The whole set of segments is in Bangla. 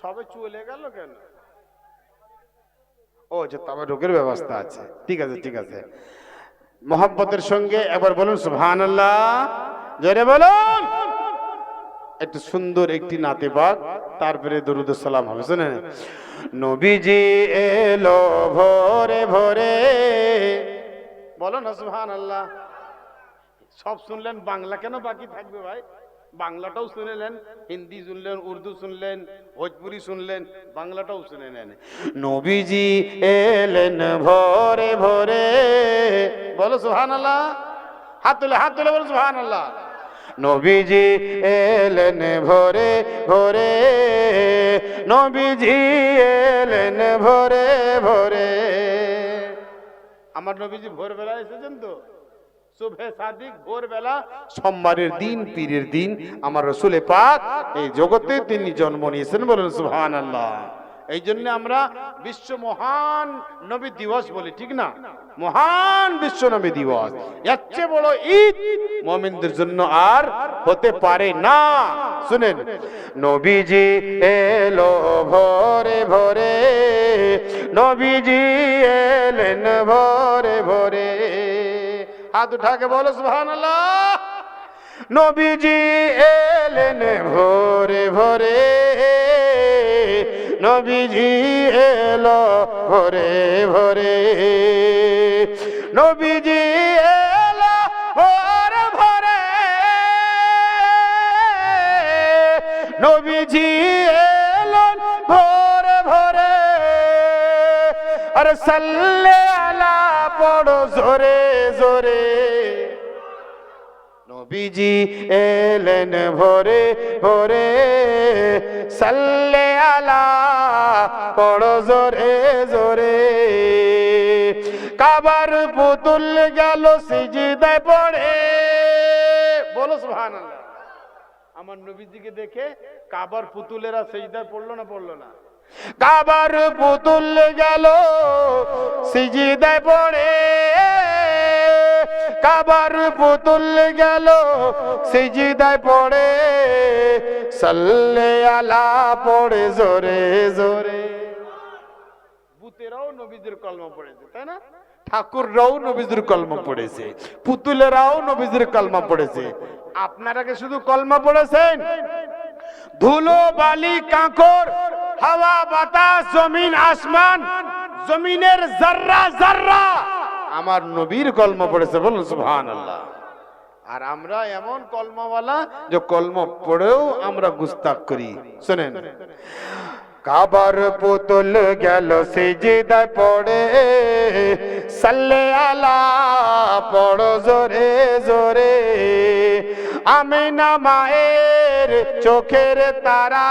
সবে চলে গেল কেন? ও, যে তবে রোগের ব্যবস্থা আছে। ঠিক আছে ঠিক আছে। মোহাম্মতের সঙ্গে একবার বলুন সুবহান আল্লাহ জোরে বলুন। একটু সুন্দর একটি নাতে পাক তারপরে দরুদ সালাম হবে শুনেন নবীজি এলো ভোরে ভোরে। বলো না সুবহান আল্লাহ সব শুনলেন, বাংলা কেন বাকি থাকবে ভাই? বাংলাটাও শুনেলেন হিন্দি শুনলেন উর্দু শুনলেন ভোজপুরি শুনলেন বাংলাটাও শুনে নেন। নবীজি এলেন ভোরে ভোরে। বলো সুহান আল্লাহ হাত তুলে হাত তুলে বলো সুহান আল্লাহ নবীজি এলেন ভোরে ভোরে। নবীজি এলেন ভোরে ভোরে। আমার নবীজি ভোরবেলা এসেছেন তো? তিনি জন্ম নিয়েছেন বলুন এই জন্য আমরা বিশ্ব মহান নবী দিবস ঠিক না? মহান দিবস। বড় মমিনদের জন্য আর হতে পারে না। শুনেন, নবীজি এলো ভোরে ভোরে, নবীজি এলেন ভোরে ভোরে। হাত উঠাকে বলো, সুবহানাল্লাহ। নবীজি এলেন ভোরে ভোরে। নবীজি এলো ভোরে ভোরে। নবীজি এলো ভোরে ভোরে। নবীজি এলো ভোরে ভোরে। আরে সাল্লে আলা পড়ো জোরে জোরে। নবীজি এলেন ভোরে ভোরে, সাল্লে আলা, পড়ো জোরে জোরে। কাবার পুতুল গেল সিজদায় পড়ে। বলো সুবহানাল্লাহ। আমার নবীজিকে দেখে কাবার পুতুলেরা সেজদায় পড়ল না পড়ল না? কাবার পুতুল গেল সিজিদায় পড়ে। কাবার পুতুল গেল, সিজিদায় পড়ে, সাল্লে আলা পড়ে জোরে জোরে। ভূতেরাও নবীদের কলমা পড়েছে, তাই না? ঠাকুররাও নবীদের কলমা পড়েছে, পুতুলেরাও নবীদের কলমা পড়েছে। আপনারা কি শুধু কলমা পড়েছেন? ধুলো, বালি, কাঁকর, হাওয়া, বাতাস, জমিন, আসমান, জমিনের জাররা জাররা। আমার নবীর কলমা পড়েছে বলুন সুহান আল্লাহ আর আমরা এমন কলমাওয়ালা যে কলম পড়েও আমরা গুস্তাক করি। শুনেন। কাবার পুতুল গেল সিজিদায় পড়ে, সাল্লে আলা পড়ো জোরে জোরে। আমি না মায়ের চোখের তারা,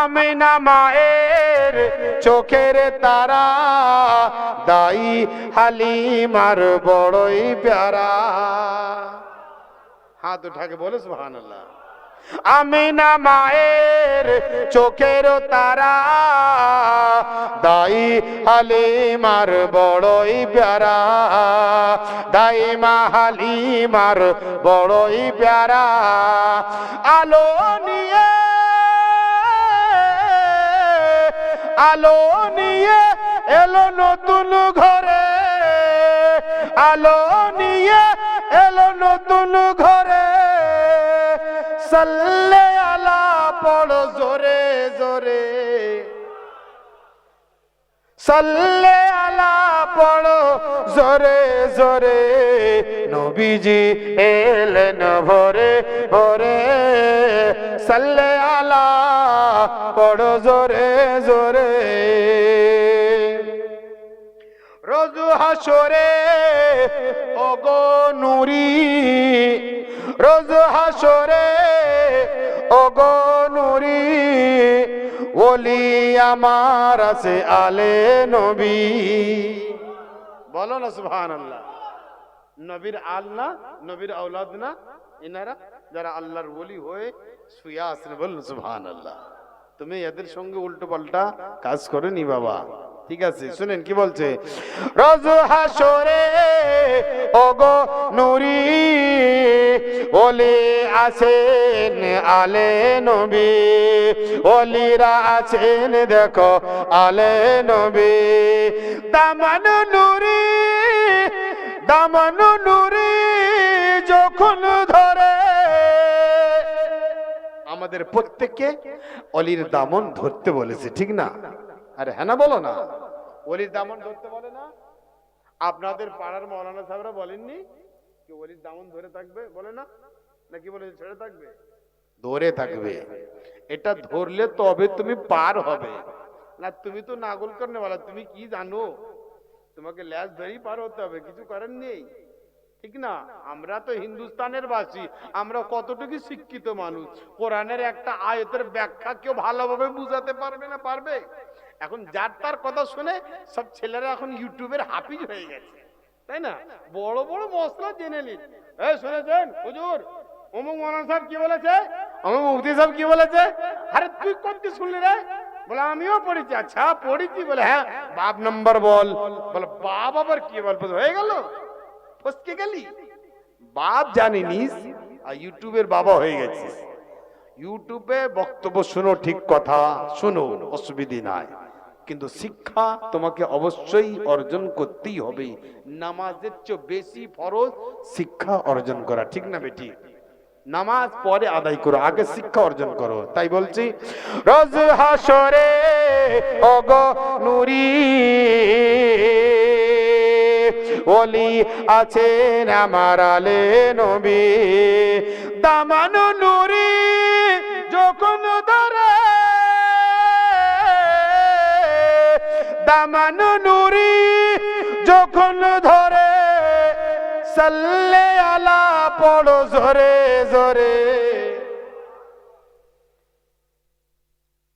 আমি না মায়ের চোখের তারা। দাই হালিমার বড়ই প্যারা। হাত উঠাকে বলে ভান আমি না মায়ের চোখের তারা দাই হালিমার বড়ই প্যারা। দাই মা হালিমার বড়ই প্যারা। আলো নিয়ে আলো নিয়ে এলো নতুন ঘরে। আলো নিয়ে এলো নতুন ঘরে। সাল্লে সাল্লে আলা পড়ো, জোরে জোরে। নবীজি এলেন ভোরে ভোরে। সাল্লে আলা পড়ো, জোরে জোরে। রোজু হাসরে ওগো নুরি। রোজ হাসরে ওগো নুরি। ওলি আমার আছে আলে নবী। বলো না সুহান আল্লাহ নবীর আল না, নবীর আওলাদ না, এনারা যারা আল্লাহর বলি হয়ে শুয়ে আসেন বলুন সুহান আল্লাহ তুমি এদের সঙ্গে উল্টো পাল্টা কাজ করেনি বাবা। ঠিক আছে, শুনেন কি বলছে? রজ হাসরে, ওগো নুরি, ওলি আছেন আলে নবী, ওলিরা আছেন দেখো আলে নবী। দামান নুরি দামান নুরি, যখন আমাদের প্রত্যেককে অলির দামন ধরতে বলেছে, ঠিক না? আরে হ্যাঁ না, বলো না। অলির দামন ধরতে বলে না। আপনাদের পাড়ার মৌলানা সাহেবরা বলেননি কি অলির দামন ধরে থাকবে? বলে না? নাকি বলে ছেড়ে থাকবে? ধরে থাকবে। এটা ধরলে তবে তুমি পার হবে। না, তুমি তো নাগল করনে বলা তুমি কি জানো? তোমাকে ল্যাস ধরেই পার হতে হবে, কিছু করার নেই। ঠিক না? আমরা তো হিন্দুস্তানের বাসী, আমরা কতটুকু শিক্ষিত মানুষ? কোরআনের একটা আয়তের ব্যাখ্যা কেউ ভালোভাবে বুঝাতে পারবে না? পারবে? এখন যার তার কথা শুনে সব ছেলেরা এখন ইউটিউবের হাফিজ হয়ে গেছে। তাই না? বড় বড় মশলা জেনে নিন। এই শুনেছেন? হুজুর, অমুক মৌলানা সাহেব কি বলেছে? অমুক মুফতি সাহেব কি বলেছে? আরে তুই কোনটি শুনলি রে। বলে, আমিও পড়েছি। আচ্ছা পড়েছি। বলে হ্যাঁ বাপ নম্বর বল। বলে, বাপ আবার কি বল, হয়ে গেল? ফসকে গেলি? বাপ জানিনিস, আর ইউটিউবের বাবা হয়ে গেছিস। ইউটিউবে বক্তব্য শোনো, ঠিক কথা শোনো, অসুবিধে নাই। কিন্তু শিক্ষা তোমাকে অবশ্যই অর্জন করতেই হবে। নামাজের চেয়ে বেশি ফরজ শিক্ষা অর্জন করা, ঠিক না বেটি? নামাজ পরে আদায় করো, আগে শিক্ষা অর্জন করো। তাই বলছি, রোজ হাসরে অগ নুরি। ওলি আছেন আমার আলে নবী। দামান নুরি যখন ধরে, দামান নুরি যখন ধরে, সাল্লে আলা পড়ো জোরে জোরে।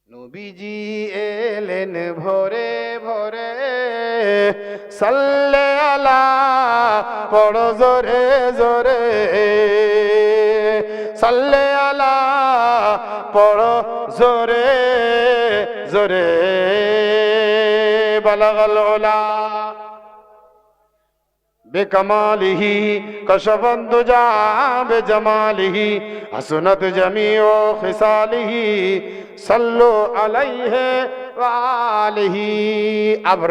নবীজি এলেন ভোরে ভোরে। সাল্লে আলা পড়ো জোরে জোরে সাল্লে আলা পড়ো জোরে জোরে বলগল ওলা بكماله كشف الدجى بجماله حسنت جميع خصاله صلوا عليه وآله अब